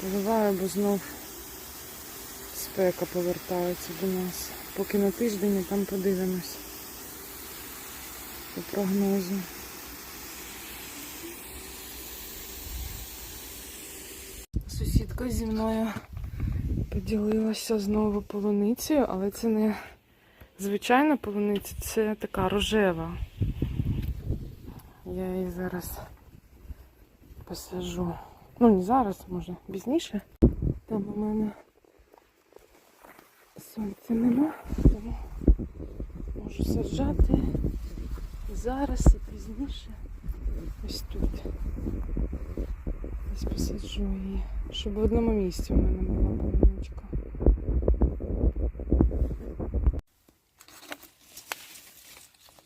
поливаю, бо знов спека повертається до нас. Поки на тиждень, там подивимось по прогнозу. Сусідка зі мною поділилася знову полуницею, але це не звичайна полуниця, це така рожева. Я її зараз посажу. Ну, не зараз, може, пізніше. Там у мене сонця нема, тому можу саджати зараз і пізніше. Ось тут. Ось посаджу її, щоб в одному місці у мене була полуничка.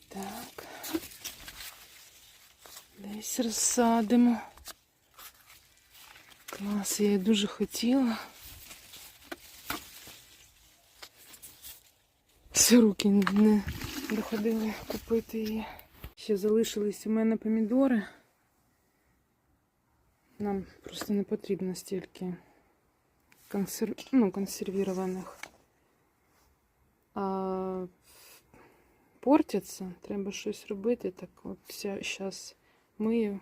Так. Десь розсадимо. Клас, я її дуже хотіла. Всі руки не доходили купити її. Ще залишились у мене помідори. Нам просто не потрібно стільки консер... ну, консервірованих. А портяться, треба щось робити. Так от зараз мию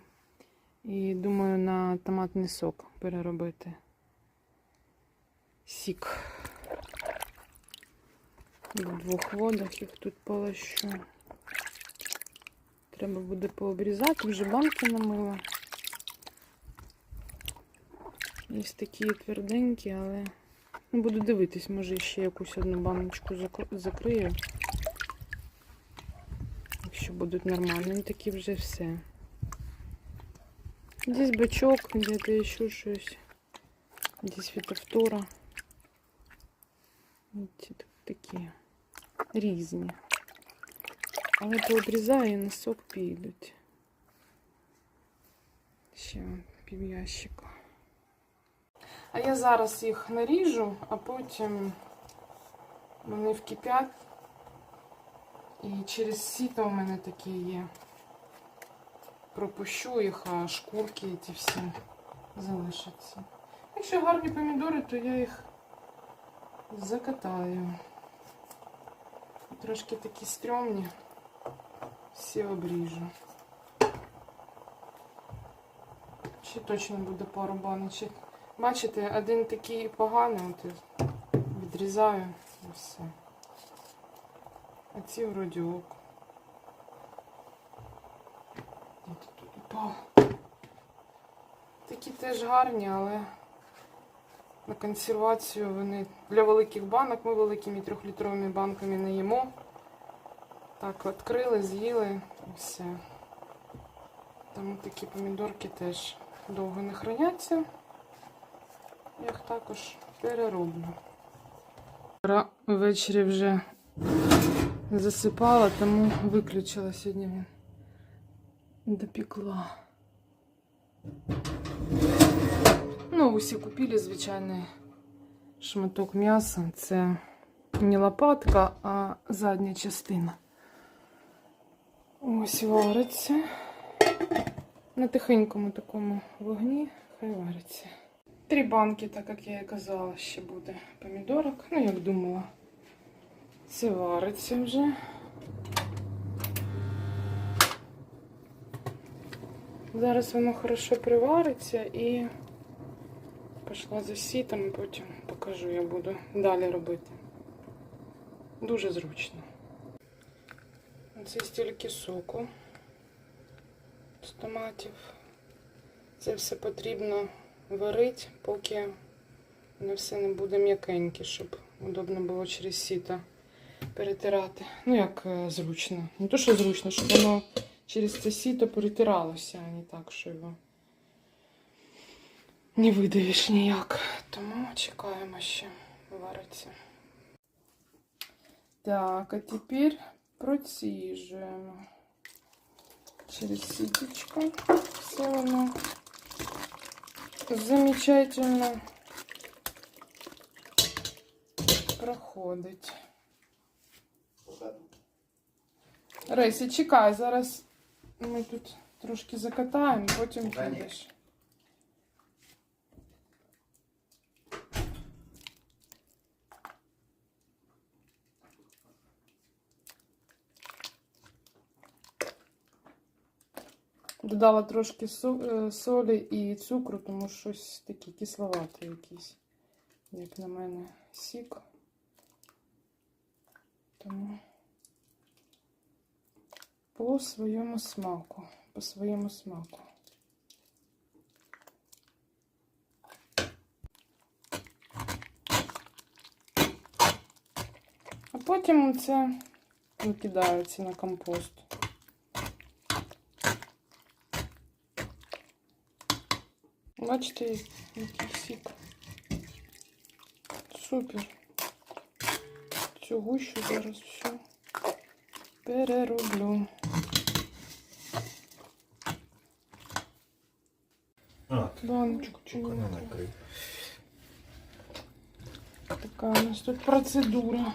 і думаю на томатний сок переробити. Сік. В двох водах їх тут полощу. Треба буде пообрізати, вже банки намила. Є такі тверденькі, але ну, буду дивитись, може ще якусь одну баночку закрию. Якщо будуть нормальні, такі вже все. Десь бачок, где-то ще щось. Десь фітофтора. Ці так- такі різні. Але пообрізаю і на сок підуть. Ще пів. А я зараз їх наріжу, а потім вони вкипять. І через сіто у мене такі є. Пропущу їх, а шкурки ці всі залишаться. Якщо гарні помідори, то я їх закатаю. Трошки такі стрьомні. Всі обріжу. Ще точно буде пару баночок. Бачите, один такий поганий, от відрізаю і все. А ці вроді ок. Ти? Такі теж гарні, але на консервацію вони для великих банок. Ми великими трьохлітровими банками не їмо. Так, відкрили, з'їли і все. Тому такі помідорки теж довго не храняться. Я їх також перероблю. Ввечері вже засипала, тому виключила сьогодні. Допекла. Ну, усі купили звичайний шматок м'яса. Це не лопатка, а задня частина. Ось вариться. На тихенькому такому вогні хай вариться. Три банки, так як я і казала, ще буде помідорок. Ну, як думала, це вариться вже. Зараз воно хорошо привариться і пішла за сітом, потім покажу, як буду далі робити. Дуже зручно. Це стільки соку з томатів. Це все потрібно варити, поки воно все не буде м'якеньке, щоб удобно було через сіто перетирати. Ну, як е, зручно. Не то, що зручно, щоб воно через це сіто перетиралося, а не так, що його не видавиш ніяк. Тому чекаємо ще вариться. Так, а тепер проціжуємо через сіточку. Все воно замечательно проходить. Рейсі, чекай, зараз Ми тут трошки закатаємо, потім кидаєш. Додала трошки э, солі і цукру, тому що щось такі кисловате якийсь, як на мене, сік. Тому по своєму смаку. По своєму смаку. А потім це викидається на компост. Бачите, який сік. Супер. Цю гущу зараз всю перероблю. А, Баночку ні? Така у нас тут процедура.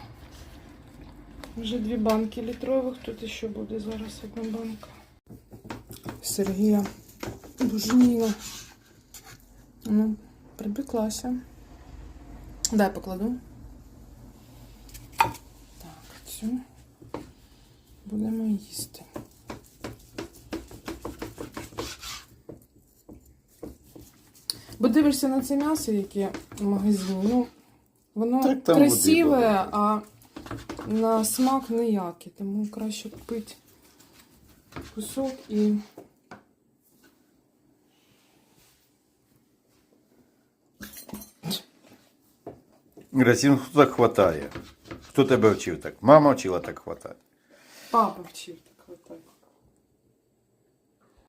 Вже дві банки літрових, тут ще буде зараз одна банка. Сергія Бужніна. Ну, припеклася. Дай покладу. Так, цю будемо їсти. Бо дивишся на це м'ясо, яке в магазині, ну, воно Так там красиве, води а на смак ніякий. Тому краще купити кусок і Грасін, хто так хватає? Хто тебе вчив так? Мама вчила так хватати. папа вчив.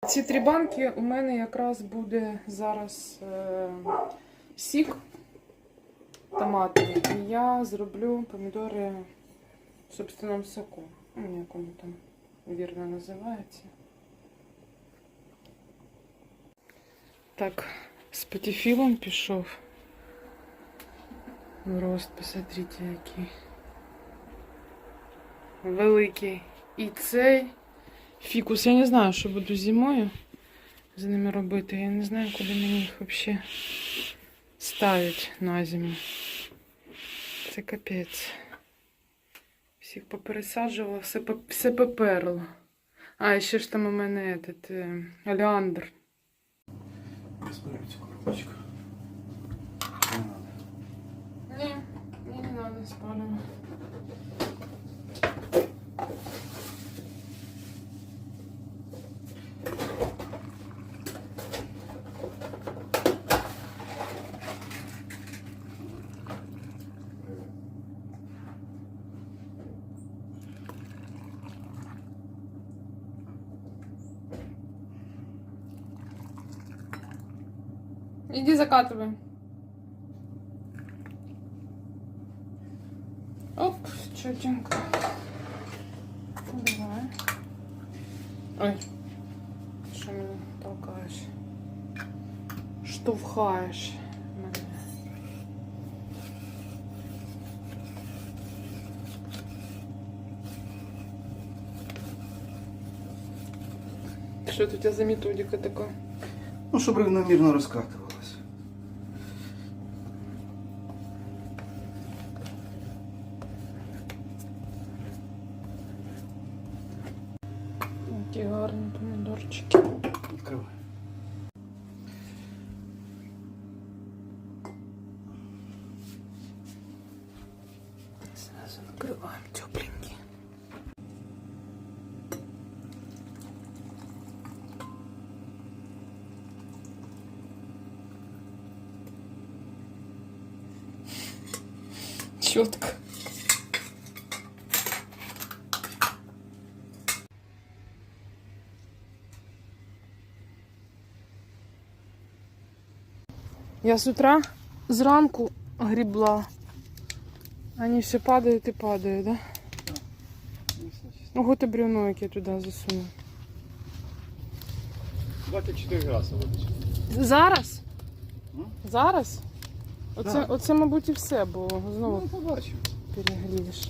Ці три банки у мене якраз буде зараз е, сік томатний. І я зроблю помідори в собственному соку. Ну, як воно там вірно називається. Так, з патіфілом пішов. Рост, посмотрите, який. Великий. І цей фікус. Я не знаю, що буду зимою з ними робити. Я не знаю, куди мені їх взагалі ставити на зиму. Це капець. Всіх попересаджувала, все, все поперло. А, і ще ж там у мене этот, е, олеандр. Цю коробочку. Ні, мені не треба спалювати. Иди закатывай. Оп, чётенько. Давай. Ой. Що мене толкаєш? Штовхаєш мене. Що тут у тебя за методика така? Ну, щоб рівномірно розкатувалося. Сразу накрываем тепленькие. Четко. Я с утра зранку грібла. Они все падают и падают, да? Ого, ты бревно, яке туди засунув. 24 градуса водички. Зараз? Зараз? Оце, Да. оце, мабуть, і все, бо знову Ну, побачимо. перегрієш.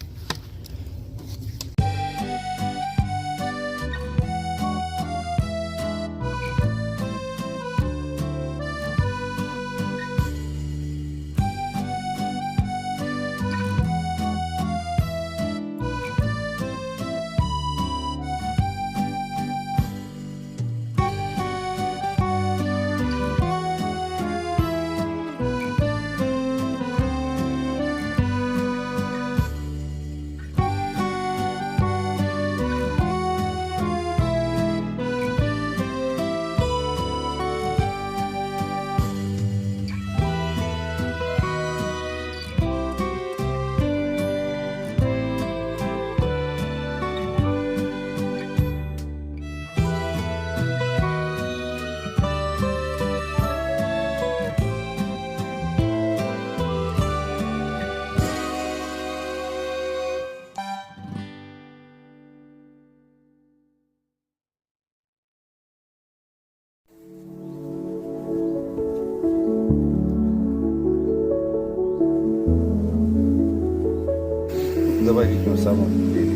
добавить, ну, в самом деле.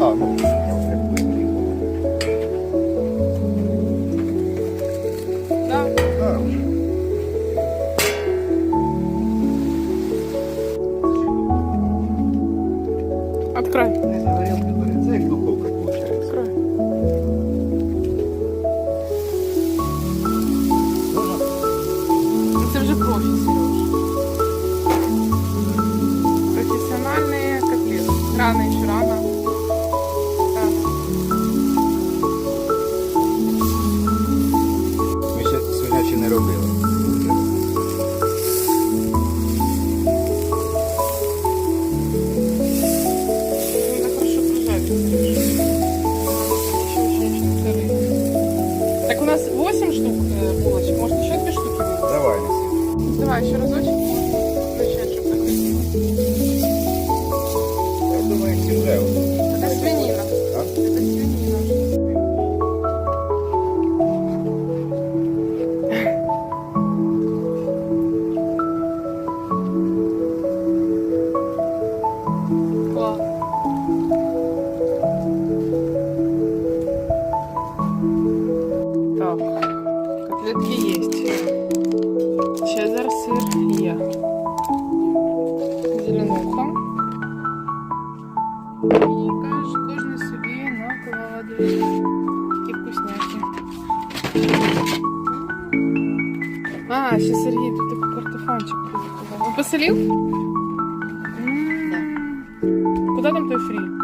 А, ну, да. Да, уже. Открой. Не знаю, я говорю, Кожен собі. А, сейчас Сергей, тут такой картофанчик Он посолил? Да. М-м. Куди там той фрі?